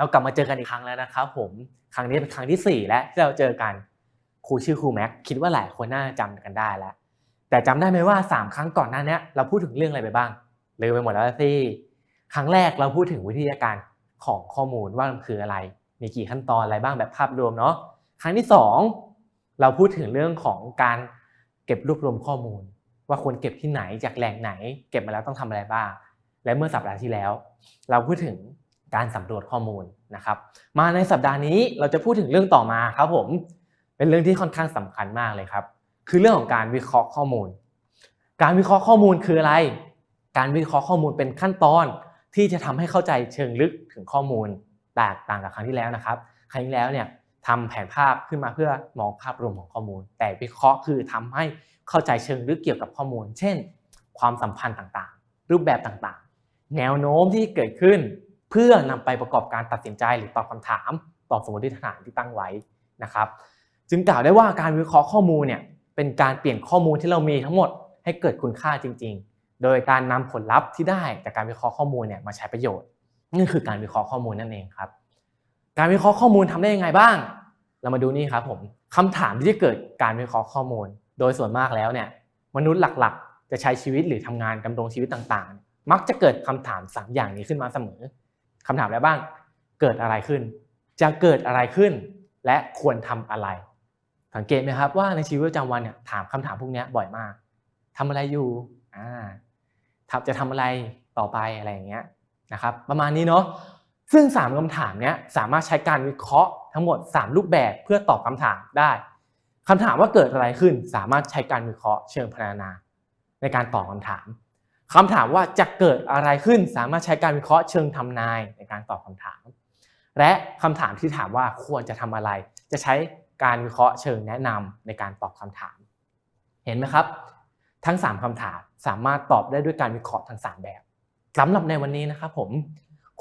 เรากลับมาเจอกันอีกครั้งแล้วนะครับผมครั้งนี้เป็นครั้งที่ 4 แล้วที่เราเจอกันครูชื่อครูแม็กคิดว่าหลายคนน่าจะจำกันได้แล้ว แต่จำได้ไหมว่า 3 ครั้งก่อนหน้านี้เราพูดถึงเรื่องอะไรไปบ้างลืมไปหมดแล้วสิครั้งแรกเราพูดถึงวิทยาการของข้อมูลว่ามันคืออะไร มีกี่ขั้นตอนอะไรบ้างแบบภาพรวมเนาะครั้งที่ 2 เราพูดถึงเรื่องของการเก็บรวบรวมข้อมูล ว่าควรเก็บที่ไหนจากแหล่งไหน เก็บมาแล้วต้องทำอะไรบ้าง และเมื่อสัปดาห์ที่แล้ว เราพูดถึง การสำรวจข้อมูลนะครับ มาในสัปดาห์นี้เราจะพูดถึงเรื่องต่อมาครับผมเป็นเรื่องที่ค่อนข้างสำคัญมากเลยครับ คือเรื่องของการวิเคราะห์ข้อมูล การวิเคราะห์ข้อมูลคืออะไร การวิเคราะห์ข้อมูลเป็นขั้นตอนที่จะทำให้เข้าใจเชิงลึกถึงข้อมูลแตกต่างกับครั้งที่แล้วนะครับ ครั้งที่แล้วเนี่ยทำแผนภาพขึ้นมาเพื่อมองภาพรวมของข้อมูล แต่วิเคราะห์คือทำให้เข้าใจเชิงลึกเกี่ยวกับข้อมูล เช่น ความสัมพันธ์ต่างๆ รูปแบบต่างๆ แนวโน้มที่เกิดขึ้น เพื่อนำไปประกอบการตัดสินใจหรือตอบคำถาม ตอบสมมติฐานที่ตั้งไว้นะครับ จึงกล่าวได้ว่าการวิเคราะห์ข้อมูลเนี่ยเป็นการเปลี่ยนข้อมูลที่เรามีทั้งหมดให้เกิดคุณค่าจริง ๆ โดยการนำผลลัพธ์ที่ได้จากการวิเคราะห์ข้อมูลเนี่ยมาใช้ประโยชน์นี่คือการวิเคราะห์ข้อมูลนั่นเองครับ การวิเคราะห์ข้อมูลทำได้ยังไงบ้าง เรามาดูนี่ครับผมคำถามที่จะเกิดการวิเคราะห์ข้อมูล โดยส่วนมากแล้วเนี่ยมนุษย์หลักๆ จะใช้ชีวิตหรือทำงานดำรงชีวิตต่างๆ มักจะเกิดคำถามสามอย่างนี้ขึ้นมาเสมอ คำถามอะไรบ้าง เกิดอะไรขึ้น จะเกิดอะไรขึ้น และควรทำอะไร สังเกตไหมครับว่าในชีวิตประจำวันเนี่ยถามคำถามพวกนี้บ่อยมากทำอะไรอยู่อ่าจะทำอะไรต่อไปอะไรอย่างเงี้ยนะครับ ประมาณนี้เนาะซึ่ง 3คำถามเนี้ยสามารถใช้การวิเคราะห์ทั้งหมด 3 รูปแบบเพื่อตอบคำถามได้คำถามว่าเกิดอะไรขึ้น สามารถใช้การวิเคราะห์เชิงพรรณนา ในการตอบคำถาม คำถามว่าจะเกิดอะไรขึ้นสามารถใช้การวิเคราะห์เชิงทำนายในการตอบคำถาม และคำถามที่ถามว่าควรจะทำอะไร จะใช้การวิเคราะห์เชิงแนะนำในการตอบคำถาม เห็นไหมครับ ทั้ง 3คำถามสามารถตอบได้ด้วยการวิเคราะห์ทั้ง 3 แบบสำหรับในวันนี้นะครับผม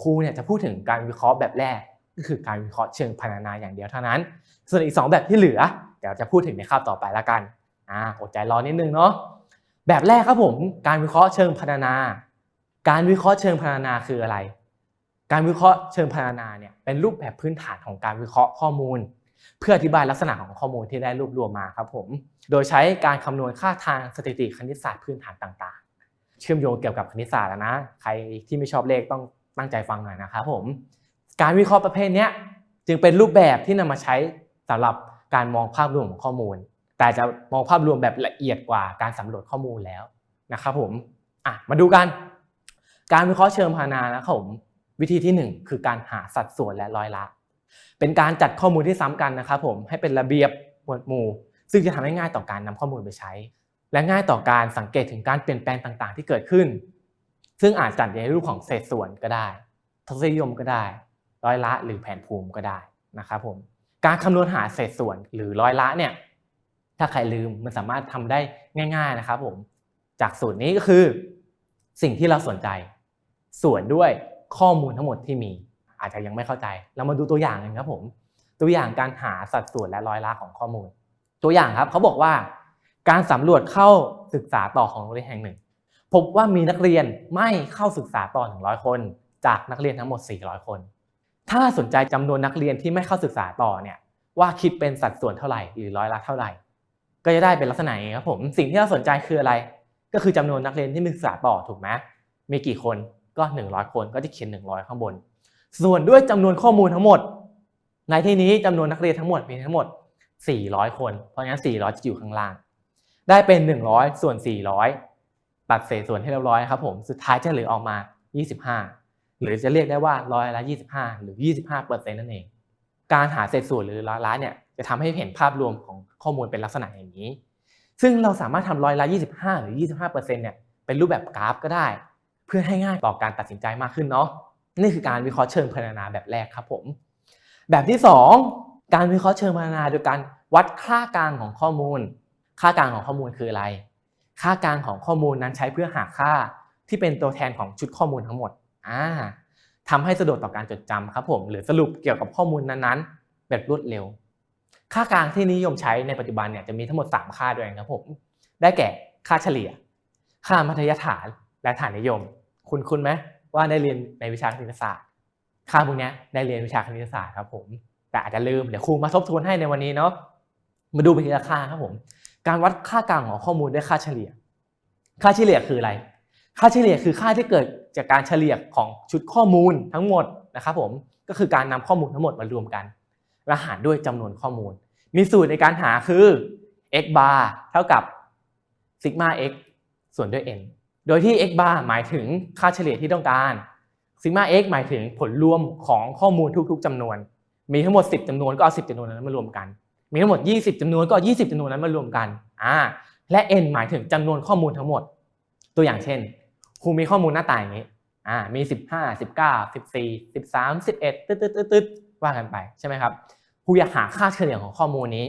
ครูเนี่ยจะพูดถึงการวิเคราะห์แบบแรกก็คือการวิเคราะห์เชิงพรรณนาอย่างเดียวเท่านั้น ส่วนอีก 2 แบบที่เหลือเดี๋ยวจะพูดถึงในคาบต่อไปละกันอ่าอดใจรอนิดนึงเนาะ แบบแรกครับผมการวิเคราะห์เชิงพรรณนา การวิเคราะห์เชิงพรรณนาคืออะไร การวิเคราะห์เชิงพรรณนาเนี่ยเป็นรูปแบบพื้นฐานของการวิเคราะห์ข้อมูล เพื่ออธิบายลักษณะของข้อมูลที่ได้รวบรวมมาครับผมโดยใช้การคำนวณค่าทางสถิติคณิตศาสตร์พื้นฐานต่าง ๆ เชื่อมโยงเกี่ยวกับคณิตศาสตร์นะใครที่ไม่ชอบเลขต้องตั้งใจฟังหน่อยนะครับผมการวิเคราะห์ประเภทนี้จึงเป็นรูปแบบที่นำมาใช้สำหรับการมองภาพรวมของข้อมูล แต่จะมองภาพรวมแบบละเอียดกว่าการสำรวจข้อมูลแล้วนะครับผมอะมาดูกัน การวิเคราะห์เชิงพรรณนานะครับผมวิธีที่ 1 คือการหาสัดส่วนและร้อยละ เป็นการจัดข้อมูลที่ซ้ำกันนะครับผมให้เป็นระเบียบหมวดหมู่ ซึ่งจะทำให้ง่ายต่อการนำข้อมูลไปใช้ และง่ายต่อการสังเกตถึงการเปลี่ยนแปลงต่างๆ ที่เกิดขึ้น ซึ่งอาจจัดในรูปของเศษส่วนก็ได้ทศนิยมก็ได้ ร้อยละหรือแผนภูมิก็ได้นะครับผมการคำนวณหาเศษส่วนหรือร้อยละเนี่ย ถ้าใครลืมมันสามารถทำได้ง่าย ๆนะครับผมจากสูตรนี้ก็คือสิ่งที่เราสนใจ ส่วนด้วยข้อมูลทั้งหมดที่มี อาจจะยังไม่เข้าใจ เรามาดูตัวอย่างกันครับผม ตัวอย่างการหาสัดส่วนและร้อยละของข้อมูล ตัวอย่างครับเขาบอกว่า การสำรวจเข้าศึกษาต่อของโรงเรียนแห่งหนึ่ง พบว่ามีนักเรียนไม่เข้าศึกษาต่อ100 คน จากนักเรียนทั้งหมด 400 คน ถ้าสนใจจำนวนนักเรียนที่ไม่เข้าศึกษาต่อเนี่ยว่าคิดเป็นสัดส่วนเท่าไหร่หรือร้อยละเท่าไหร่ ก็จะได้เป็นลักษณะนี้ครับผมสิ่งที่เราสนใจคืออะไร ก็คือจำนวนนักเรียนที่มีศึกษาต่อถูกไหมมีกี่คนก็ 100 คนก็จะเขียน 100 ข้างบน ส่วนด้วยจำนวนข้อมูลทั้งหมด ในที่นี้จำนวนนักเรียนทั้งหมดมีทั้งหมด 400 คน เพราะงั้น 400 จะอยู่ข้างล่าง ได้เป็น 100 ส่วน 400 ตัดเศษส่วนให้เรียบร้อยครับผมสุดท้ายจะเหลือออกมา 25 หรือจะเรียกได้ว่าร้อยละ 25 หรือ 25เปอร์เซ็นต์นั่นเอง การหาเศษส่วนหรือร้อยละเนี่ยจะทำให้เห็นภาพรวมของข้อมูลเป็นลักษณะอย่างนี้ ซึ่งเราสามารถทำร้อยละ 25 หรือ 25เปอร์เซ็นต์เนี่ยเป็นรูปแบบกราฟก็ได้ เพื่อให้ง่ายต่อการตัดสินใจมากขึ้นเนาะนี่คือการวิเคราะห์เชิงพรรณนาแบบแรกครับผม แบบที่ 2 การวิเคราะห์เชิงพรรณนาโดยการวัดค่ากลางของข้อมูล ค่ากลางของข้อมูลคืออะไร ค่ากลางของข้อมูลนั้นใช้เพื่อหาค่าที่เป็นตัวแทนของชุดข้อมูลทั้งหมดอ่า ทำให้สะดวกต่อการจดจำครับผมหรือสรุปเกี่ยวกับข้อมูลนั้นๆ แบบรวดเร็ว ค่ากลางที่นิยมใช้ในปัจจุบันเนี่ยจะมีทั้งหมด 3 ค่าด้วยครับผมได้แก่ค่าเฉลี่ย ค่ามัธยฐานและฐานนิยม คุณคุณไหมว่าได้เรียนในวิชาคณิตศาสตร์ ค่าพวกนี้ได้เรียนวิชาคณิตศาสตร์ครับผม แต่อาจจะลืมเดี๋ยวครูมาทบทวนให้ในวันนี้เนาะมาดูไปทีละค่าครับผม การวัดค่ากลางของข้อมูลด้วยค่าเฉลี่ย ค่าเฉลี่ยคืออะไร ค่าเฉลี่ยคือค่าที่เกิดจากการเฉลี่ยของชุดข้อมูลทั้งหมดนะครับผมก็คือการนำข้อมูลทั้งหมดมารวมกันและหารด้วยจำนวนข้อมูล มีสูตรในการหาคือ x bar เท่ากับ sigma x ส่วนด้วย n โดยที่ x bar หมายถึงค่าเฉลี่ยที่ต้องการ sigma x หมายถึงผลรวมของข้อมูลทุก ๆจำนวน มีทั้งหมด 10จำนวนก็เอา10จำนวนนั้นมารวมกัน มีทั้งหมด 20จำนวนก็เอา20จำนวนนั้นมารวมกันอ่าและ n หมายถึงจำนวนข้อมูลทั้งหมด ตัวอย่างเช่น ครูมีข้อมูลหน้าตาอย่างนี้อ่ามี15 19 14 13 11ตึ๊ดตึ๊ดตึ๊ดตึ๊ดว่ากันไปใช่ไหมครับครูอยากหาค่าเฉลี่ยของข้อมูลนี้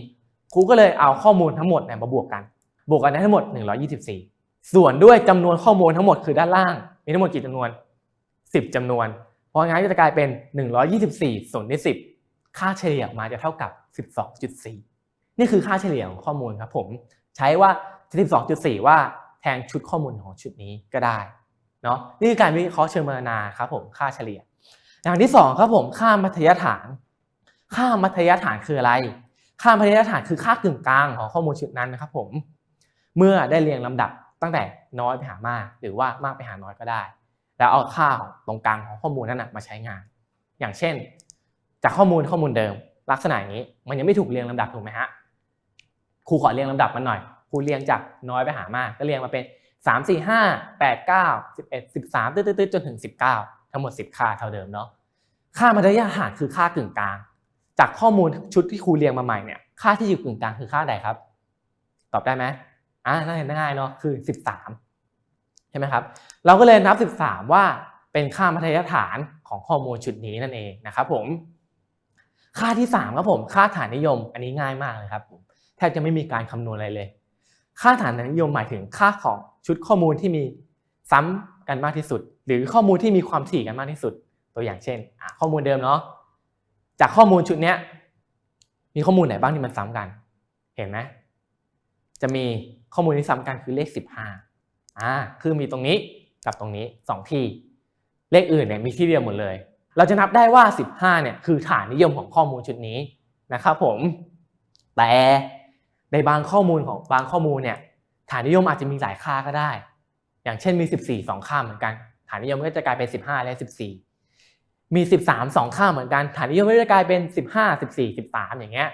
ครูก็เลยเอาข้อมูลทั้งหมดเนี่ยมาบวกกัน บวกกันได้ทั้งหมด 124 ส่วนด้วยจำนวนข้อมูลทั้งหมดคือด้านล่าง มีทั้งหมดกี่จำนวน 10จำนวน เพราะงั้นก็จะกลายเป็น 124ส่วนด้วย10 ค่าเฉลี่ยออกมาจะเท่ากับ 12.4 นี่คือค่าเฉลี่ยของข้อมูลครับผม ใช้ว่า 12.4 ว่าแทนชุดข้อมูลของชุดนี้ก็ได้ เนาะนี่คือการวิเคราะห์เชิงบรรณาครับผมค่าเฉลี่ย อย่างที่สองครับผมค่ามัธยฐาน ค่ามัธยฐานคืออะไร ค่ามัธยฐานคือค่ากึ่งกลางของข้อมูลชุดนั้นนะครับผมเมื่อได้เรียงลำดับตั้งแต่น้อยไปหามาก หรือว่ามากไปหาน้อยก็ได้ แล้วเอาค่าตรงกลางของข้อมูลนั้นมาใช้งาน อย่างเช่น จากข้อมูลข้อมูลเดิม ลักษณะอย่างนี้มันยังไม่ถูกเรียงลำดับถูกไหมฮะครูขอเรียงลำดับมันหน่อยครูเรียงจากน้อยไปหามาก ก็เรียงมาเป็น 3 4 5 8 9 11 13ตืดๆจนถึง 19 ทั้งหมด 10 ค่าเท่าเดิมเนาะค่ามัธยฐานคือค่ากึ่งกลาง จากข้อมูลชุดที่ครูเรียงมาใหม่เนี่ยค่าที่อยู่กึ่งกลางคือค่าใดครับ ตอบได้ไหมอ่าน่าเห็นง่ายเนาะคือ 13 ใช่ไหมครับ เราก็เลยนับ 13 ว่าเป็นค่ามัธยฐานของข้อมูลชุดนี้นั่นเองนะครับผม ค่าที่3ครับผมค่าฐานนิยม อันนี้ง่ายมากเลยครับผมแทบจะไม่มีการคำนวณอะไรเลย ค่าฐานนิยมหมายถึงค่าของ ชุดข้อมูลที่มีซ้ำกันมากที่สุด หรือข้อมูลที่มีความถี่กันมากที่สุด ตัวอย่างเช่น ข้อมูลเดิมเนาะจากข้อมูลชุดเนี้ยมีข้อมูลไหนบ้างที่มันซ้ำกัน เห็นไหมจะมีข้อมูลที่ซ้ำกันคือเลข 15อ่าคือมีตรงนี้กับตรงนี้ 2 ที่ เลขอื่นเนี่ยมีที่เดียวหมดเลย เราจะนับได้ว่า 15เนี่ยคือฐานนิยมของข้อมูลชุดนี้นะครับผมแต่ในบางข้อมูลของบางข้อมูลเนี่ย ฐานนิยมอาจจะมีหลายค่าก็ได้ อย่างเช่นมี 14 2 ค่าเหมือนกัน ฐานนิยมก็จะกลายเป็น 15 และ 14 มี 13 2 ค่าเหมือนกัน ฐานนิยมก็จะกลายเป็น 15 14 13 อย่างเงี้ย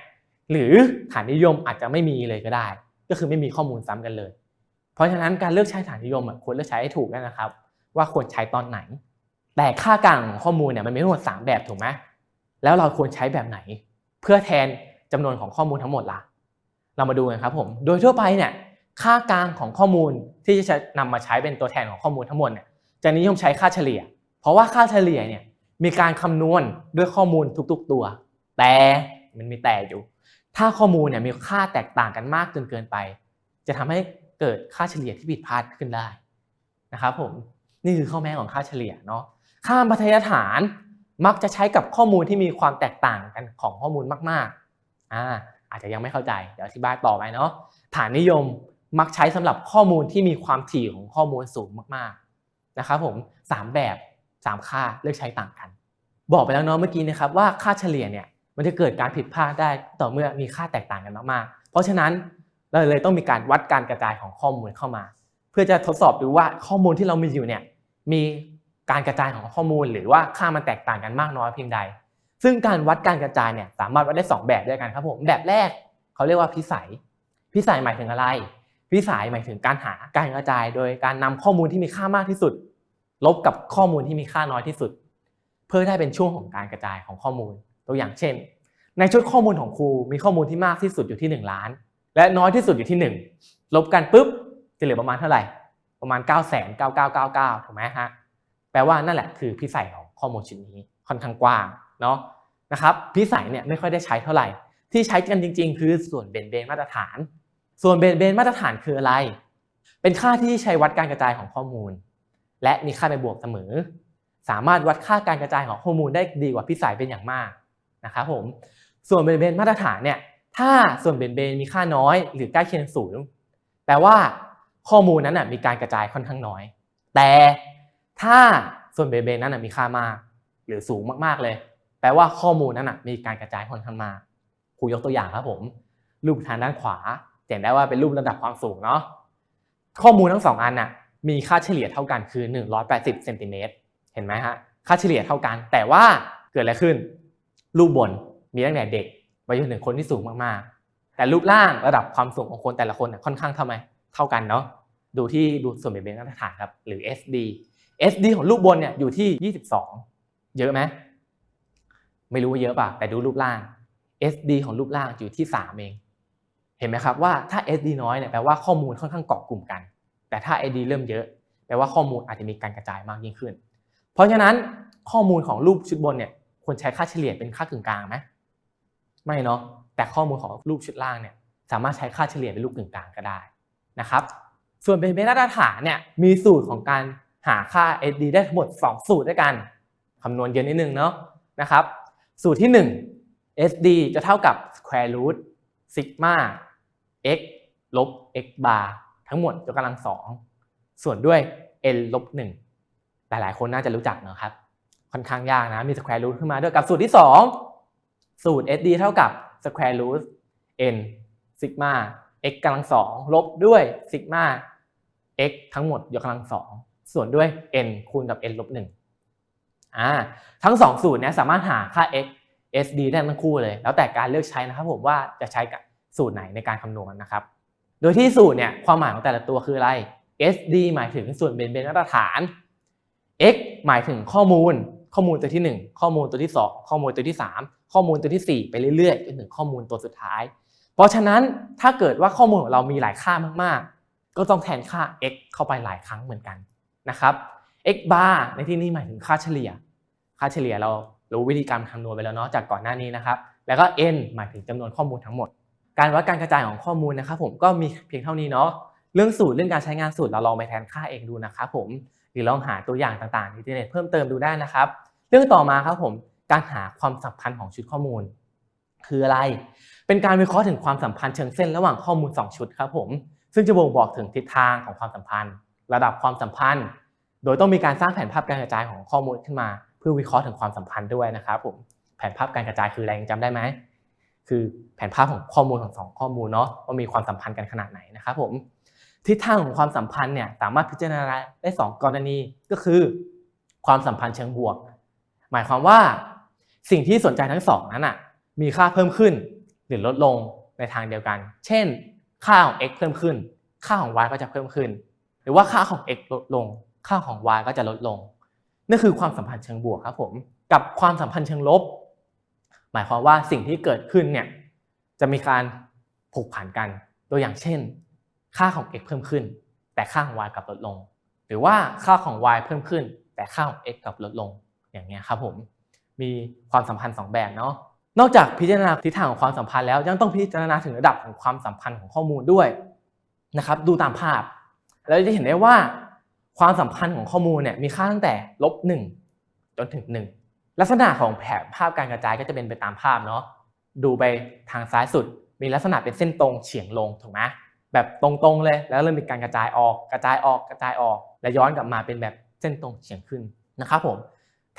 หรือฐานนิยมอาจจะไม่มีเลยก็ได้ ก็คือไม่มีข้อมูลซ้ำกันเลย เพราะฉะนั้นการเลือกใช้ฐานนิยมควรเลือกใช้ให้ถูกนะครับ ว่าควรใช้ตอนไหน แต่ค่ากลางของข้อมูลเนี่ยมันมีทั้งหมด 3 แบบถูกไหมแล้วเราควรใช้แบบไหน เพื่อแทนจำนวนของข้อมูลทั้งหมดล่ะ เรามาดูกันครับผม โดยทั่วไปเนี่ย ค่ากลางของข้อมูลที่จะนำมาใช้เป็นตัวแทนของข้อมูลทั้งหมดเนี่ยจะนิยมใช้ค่าเฉลี่ย เพราะว่าค่าเฉลี่ยเนี่ยมีการคำนวณด้วยข้อมูลทุกๆตัว แต่มันมีแต่อยู่ ถ้าข้อมูลเนี่ยมีค่าแตกต่างกันมากจนเกินไป จะทำให้เกิดค่าเฉลี่ยที่ผิดพลาดขึ้นได้นะครับผมนี่คือข้อแม้ของค่าเฉลี่ยเนาะค่ามัธยฐานมักจะใช้กับข้อมูลที่มีความแตกต่างกันของข้อมูลมากๆอ่าอาจจะยังไม่เข้าใจเดี๋ยวอธิบายต่อไปเนาะฐานนิยม มักใช้สำหรับข้อมูลที่มีความถี่ของข้อมูลสูงมากๆนะครับผมสามแบบสามค่าเลือกใช้ต่างกัน บอกไปแล้วเนาะเมื่อกี้นะครับว่าค่าเฉลี่ยเนี่ยมันจะเกิดการผิดพลาดได้ต่อเมื่อมีค่าแตกต่างกันมากๆ เพราะฉะนั้นเราเลยต้องมีการวัดการกระจายของข้อมูลเข้ามา เพื่อจะทดสอบดูว่าข้อมูลที่เรามีอยู่เนี่ยมีการกระจายของข้อมูล หรือว่าค่ามันแตกต่างกันมากน้อยเพียงใด ซึ่งการวัดการกระจายเนี่ยสามารถวัดได้ 2 แบบด้วยกันครับผมแบบแรกเขาเรียกว่าพิสัย พิสัยหมายถึงอะไร พิสัยหมายถึงการหาการกระจาย โดยการนำข้อมูลที่มีค่ามากที่สุด ลบกับข้อมูลที่มีค่าน้อยที่สุด เพื่อได้เป็นช่วงของการกระจายของข้อมูล ตัวอย่างเช่น ในชุดข้อมูลของครูมีข้อมูลที่มากที่สุดอยู่ที่ 1 ล้าน และน้อยที่สุดอยู่ที่ 1 ลบกันปุ๊บจะเหลือประมาณเท่าไหร่ ประมาณ 9 9 9 9 9ถูกไหมฮะแปลว่านั่นแหละคือพิสัยของข้อมูลชิ้นนี้ค่อนข้างกว้างเนาะนะครับพิสัยเนี่ยไม่ค่อยได้ใช้เท่าไหร่ ที่ใช้กันจริง ๆ คือส่วนเบนเบนมาตรฐาน ส่วนเบนเบนมาตรฐานคืออะไร เป็นค่าที่ใช้วัดการกระจายของข้อมูล และมีค่าเป็นบวกเสมอ สามารถวัดค่าการกระจายของข้อมูลได้ดีกว่าพิสัยเป็นอย่างมากนะครับผม ส่วนเบนเบนมาตรฐานเนี่ย ถ้าส่วนเบนเบนมีค่าน้อยหรือใกล้เคียงศูนย์แปลว่าข้อมูลนั้นมีการกระจายค่อนข้างน้อย แต่ถ้าส่วนเบนเบนนั้นมีค่ามาก หรือสูงมากๆเลย แปลว่าข้อมูลนั้นมีการกระจายค่อนข้างมากครูยกตัวอย่างครับผม รูปทางด้านขวา เห็นได้ว่าเป็นรูประดับความสูงเนาะข้อมูลทั้งสองอันน่ะมีค่าเฉลี่ยเท่ากันคือ 180เซนติเมตรเห็นไหมฮะค่าเฉลี่ยเท่ากัน แต่ว่าเกิดอะไรขึ้น รูปบนมีตั้งแต่เด็กไปจนถึงคนที่สูงมากๆ แต่รูปล่างระดับความสูงของคนแต่ละคนน่ะค่อนข้างเท่าไหมเท่ากันเนาะดูที่ดูส่วนแบ่งเป็นมาตรฐานครับหรือ SD SD ของรูปบนเนี่ยอยู่ที่ 22 เยอะไหมไม่รู้ว่าเยอะป่ะแต่ดูรูปล่าง SD ของรูปล่างอยู่ที่ 3 เอง เห็นไหมครับว่าถ้า SD น้อยเนี่ยแปลว่าข้อมูลค่อนข้างเกาะกลุ่มกัน แต่ถ้า SD เริ่มเยอะแปลว่าข้อมูลอาจจะมีการกระจายมากยิ่งขึ้น เพราะฉะนั้นข้อมูลของรูปชุดบนเนี่ยควรใช้ค่าเฉลี่ยเป็นค่ากึ่งกลางไหมไม่เนาะแต่ข้อมูลของรูปชุดล่างเนี่ยสามารถใช้ค่าเฉลี่ยเป็นรูปกึ่งกลางก็ได้นะครับ ส่วนเป็นมาตรฐานเนี่ยมีสูตรของการหาค่า SD ได้ทั้งหมด 2 สูตรด้วยกันคำนวณเยอะนิดนึงเนาะนะครับ สูตรที่ 1 SD จะเท่ากับ square root sigma x ลบ x bar ทั้งหมดยกกำลังสองส่วนด้วย n ลบ1หลายๆ คนน่าจะรู้จักเนอะครับ ค่อนข้างยากนะ มี square root ขึ้นมาด้วยกับสูตรที่ 2 สูตร SD เท่ากับ square root n sigma x กำลังสองลบด้วย sigma x ทั้งหมดยกกำลังสองส่วนด้วย n คูณกับ n ลบ1อ่าทั้ง 2 สูตรเนี้ยสามารถหาค่า x SD ได้ทั้งคู่เลย แล้วแต่การเลือกใช้นะครับผมว่าจะใช้กับ สูตรไหนในการคำนวณนะครับ โดยที่สูตรเนี่ยความหมายของแต่ละตัวคืออะไร SD หมายถึงส่วนเบนเบนมาตรฐาน X หมายถึงข้อมูล ข้อมูลตัวที่ 1 ข้อมูลตัวที่ 2 ข้อมูลตัวที่ 3 ข้อมูลตัวที่ 4 ไปเรื่อยๆจนถึงข้อมูลตัวสุดท้าย เพราะฉะนั้นถ้าเกิดว่าข้อมูลของเรามีหลายค่ามากๆ ก็ต้องแทนค่า x เข้าไปหลายครั้งเหมือนกันนะครับ x bar ในที่นี้หมายถึงค่าเฉลี่ย ค่าเฉลี่ยเรารู้วิธีการคำนวณไปแล้วเนาะจากก่อนหน้านี้นะครับ แล้วก็ n หมายถึงจำนวนข้อมูลทั้งหมด การวัดการกระจายของข้อมูลนะครับผมก็มีเพียงเท่านี้เนาะเรื่องสูตรเรื่องการใช้งานสูตรเราลองไปแทนค่าเองดูนะครับผมหรือลองหาตัวอย่างต่างๆในอินเทอร์เน็ตเพิ่มเติมดูได้นะครับ เรื่องต่อมาครับผมการหาความสัมพันธ์ของชุดข้อมูล คืออะไร เป็นการวิเคราะห์ถึงความสัมพันธ์เชิงเส้นระหว่างข้อมูล 2 ชุดครับผมซึ่งจะบ่งบอกถึงทิศทางของความสัมพันธ์ ระดับความสัมพันธ์ โดยต้องมีการสร้างแผนภาพการกระจายของข้อมูลขึ้นมา เพื่อวิเคราะห์ถึงความสัมพันธ์ด้วยนะครับผมแผนภาพการกระจายคืออะไรงจำได้ไหมคือ แผนภาพของข้อมูลของสองข้อมูลเนาะว่ามีความสัมพันธ์กันขนาดไหนนะครับผมทิศทางของความสัมพันธ์เนี่ยสามารถพิจารณาได้สองกรณีก็คือ ความสัมพันธ์เชิงบวก หมายความว่าสิ่งที่สนใจทั้งสองนั้นอะมีค่าเพิ่มขึ้น หรือลดลงในทางเดียวกัน เช่น ค่าของ x เพิ่มขึ้น ค่าของ y ก็จะเพิ่มขึ้น หรือว่าค่าของ x ลดลง ค่าของ y ก็จะลดลงนั่นคือความสัมพันธ์เชิงบวกครับผม กับความสัมพันธ์เชิงลบ หมายความว่าสิ่งที่เกิดขึ้นเนี่ย จะมีการผูกพันกันตัวอย่างเช่น ค่าของ x เพิ่มขึ้น แต่ค่าของ y กลับลดลง หรือว่าค่าของ y เพิ่มขึ้น แต่ค่าของ x กลับลดลงอย่างเงี้ยครับผมมีความสัมพันธ์ 2 แบบเนาะนอกจากพิจารณาทิศทางของความสัมพันธ์แล้วยังต้องพิจารณาถึงระดับของความสัมพันธ์ของข้อมูลด้วยนะครับดูตามภาพแล้วจะเห็นได้ว่าความสัมพันธ์ของข้อมูลเนี่ยมีค่าตั้งแต่ลบหนึ่งจนถึงหนึ่งลักษณะของแผนภาพการกระจายก็จะเป็นไปตามภาพเนาะ ดูไปทางซ้ายสุด มีลักษณะเป็นเส้นตรงเฉียงลงถูกไหมแบบตรงๆเลยแล้วเริ่มมีการกระจายออกกระจายออกกระจายออก และย้อนกลับมาเป็นแบบเส้นตรงเฉียงขึ้นนะครับผม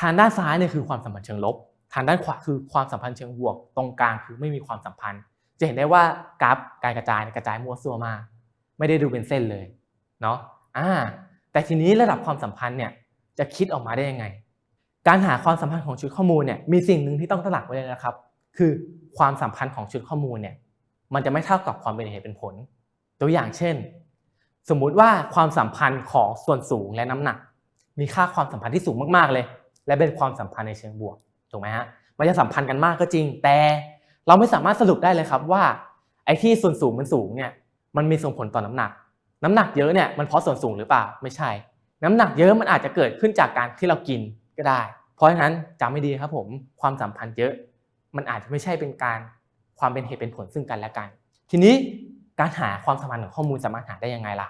ทางด้านซ้ายเนี่ยคือความสัมพันธ์เชิงลบ ทางด้านขวาคือความสัมพันธ์เชิงบวก ตรงกลางคือไม่มีความสัมพันธ์ จะเห็นได้ว่ากราฟการกระจายกระจายมั่วซั่วมากไม่ได้ดูเป็นเส้นเลยเนาะอ่าแต่ทีนี้ระดับความสัมพันธ์เนี่ยจะคิดออกมาได้ยังไง การหาความสัมพันธ์ของชุดข้อมูลเนี่ยมีสิ่งหนึ่งที่ต้องตระหนักไว้เลยนะครับ คือความสัมพันธ์ของชุดข้อมูลเนี่ยมันจะไม่เท่ากับความเป็นเหตุเป็นผล ตัวอย่างเช่น สมมุติว่าความสัมพันธ์ของส่วนสูงและน้ำหนัก มีค่าความสัมพันธ์ที่สูงมากๆเลย และเป็นความสัมพันธ์ในเชิงบวกถูกไหมฮะมันจะสัมพันธ์กันมากก็จริง แต่เราไม่สามารถสรุปได้เลยครับว่าไอ้ที่ส่วนสูงมันสูงเนี่ยมันมีส่งผลต่อน้ำหนัก น้ำหนักเยอะเนี่ยมันเพราะส่วนสูงหรือเปล่าไม่ใช่ น้ำหนักเยอะมันอาจจะเกิดขึ้นจากการที่เรากินก็ได้ เพราะฉะนั้นจำไม่ดีครับผมความสัมพันธ์เยอะ มันอาจจะไม่ใช่เป็นการความเป็นเหตุเป็นผลซึ่งกันและกัน ทีนี้การหาความสัมพันธ์ของข้อมูลสามารถหาได้ยังไงล่ะ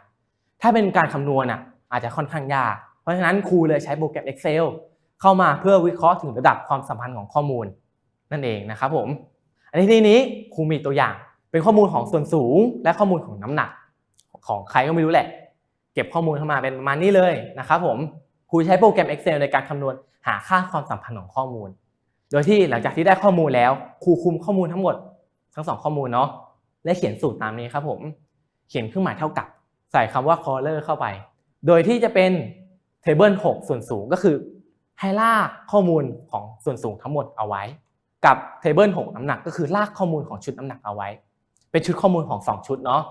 ถ้าเป็นการคำนวณอะอาจจะค่อนข้างยาก เพราะฉะนั้นครูเลยใช้โปรแกรม Excel เข้ามาเพื่อวิเคราะห์ถึงระดับความสัมพันธ์ของข้อมูลนั่นเองนะครับผม อันนี้ทีนี้ครูมีตัวอย่าง เป็นข้อมูลของส่วนสูง และข้อมูลของน้ำหนัก ของใครก็ไม่รู้แหละ เก็บข้อมูลเข้ามาเป็นประมาณนี้เลยนะครับผม ครูใช้โปรแกรม Excel ในการคำนวณหาค่าความสัมพันธ์ของข้อมูล โดยที่หลังจากที่ได้ข้อมูลแล้วครูคุมข้อมูลทั้งหมดทั้งสองข้อมูลเนาะและเขียนสูตรตามนี้ครับผมเขียนเครื่องหมายเท่ากับ ใส่คำว่า caller เข้าไป โดยที่จะเป็น table 6 ส่วนสูงก็คือ ให้ลากข้อมูลของส่วนสูงทั้งหมดเอาไว้ กับ table 6 น้ำหนักก็คือลากข้อมูลของชุดน้ำหนักเอาไว้ เป็นชุดข้อมูลของ 2 ชุดเนาะ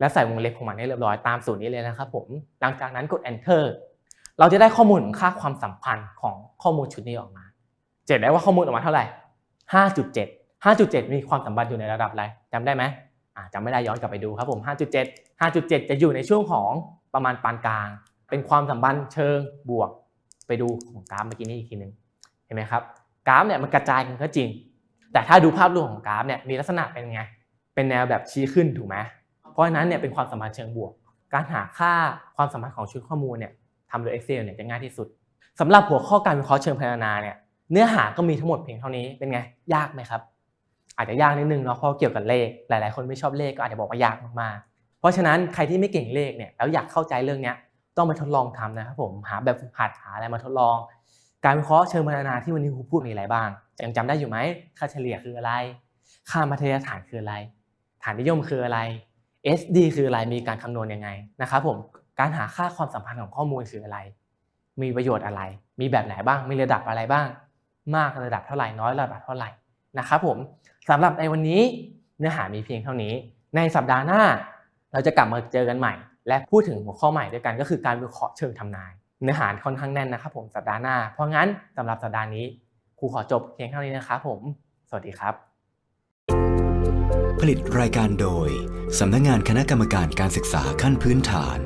และใส่วงเล็บของมันให้เรียบร้อยตามสูตรนี้เลยนะครับผมหลังจากนั้นกด enter เราจะได้ข้อมูลของค่าความสัมพันธ์ของข้อมูลชุดนี้ออกมา เจ็ดได้ว่าข้อมูลออกมาเท่าไหร่5.7 5.7มีความสัมพันธ์อยู่ในระดับอะไรจำได้ไหมจำไม่ได้ย้อนกลับไปดูครับผม5.7 5.7 จะอยู่ในช่วงของประมาณปานกลาง เป็นความสัมพันธ์เชิงบวก ไปดูของกราฟเมื่อกี้นี้อีกทีหนึ่งเห็นไหมครับกราฟเนี่ยมันกระจายกันก็จริง แต่ถ้าดูภาพรวมของกราฟเนี่ยมีลักษณะเป็นไง เป็นแนวแบบชี้ขึ้นถูกไหมเพราะฉะนั้นเนี่ยเป็นความสัมพันธ์เชิงบวก การหาค่าความสัมพันธ์ของชุดข้อมูลเนี่ยทำโดย Excel เนี่ยจะง่ายที่สุดสำหรับหัวข้อการวิเคราะห์เชิงพรรณนาเนี่ย เนื้อหาก็มีทั้งหมดเพียงเท่านี้เป็นไง ยากไหมครับ อาจจะยากนิดนึงเนาะเพราะเกี่ยวกับเลข หลาย ๆ คนไม่ชอบเลขก็อาจจะบอกว่ายากมากๆ เพราะฉะนั้นใครที่ไม่เก่งเลขเนี่ยแล้วอยากเข้าใจเรื่องเนี้ยต้องมาทดลองทำนะครับผมหาแบบฝึกหัดหาอะไรมาทดลอง การวิเคราะห์เชิงพรรณนาที่วันนี้ครูพูดมีอะไรบ้างยังจำได้อยู่ไหมค่าเฉลี่ยคืออะไร ค่ามาตรฐานคืออะไร ฐานนิยมคืออะไร SD คืออะไรมีการคำนวณยังไงนะครับผมการหาค่าความสัมพันธ์ของข้อมูลคืออะไร มีประโยชน์อะไร มีแบบไหนบ้างมีระดับอะไรบ้าง มากระดับเท่าไหร่น้อยระดับเท่าไหร่นะครับผมสำหรับในวันนี้เนื้อหามีเพียงเท่านี้ ในสัปดาห์หน้า เราจะกลับมาเจอกันใหม่ และพูดถึงหัวข้อใหม่ด้วยกันก็คือการวิเคราะห์เชิงทำนาย เนื้อหาค่อนข้างแน่นนะครับผมสัปดาห์หน้า เพราะงั้นสำหรับสัปดาห์นี้ครูขอจบเพียงเท่านี้นะครับผม สวัสดีครับ ผลิตรายการโดยสำนักงานคณะกรรมการการศึกษาขั้นพื้นฐาน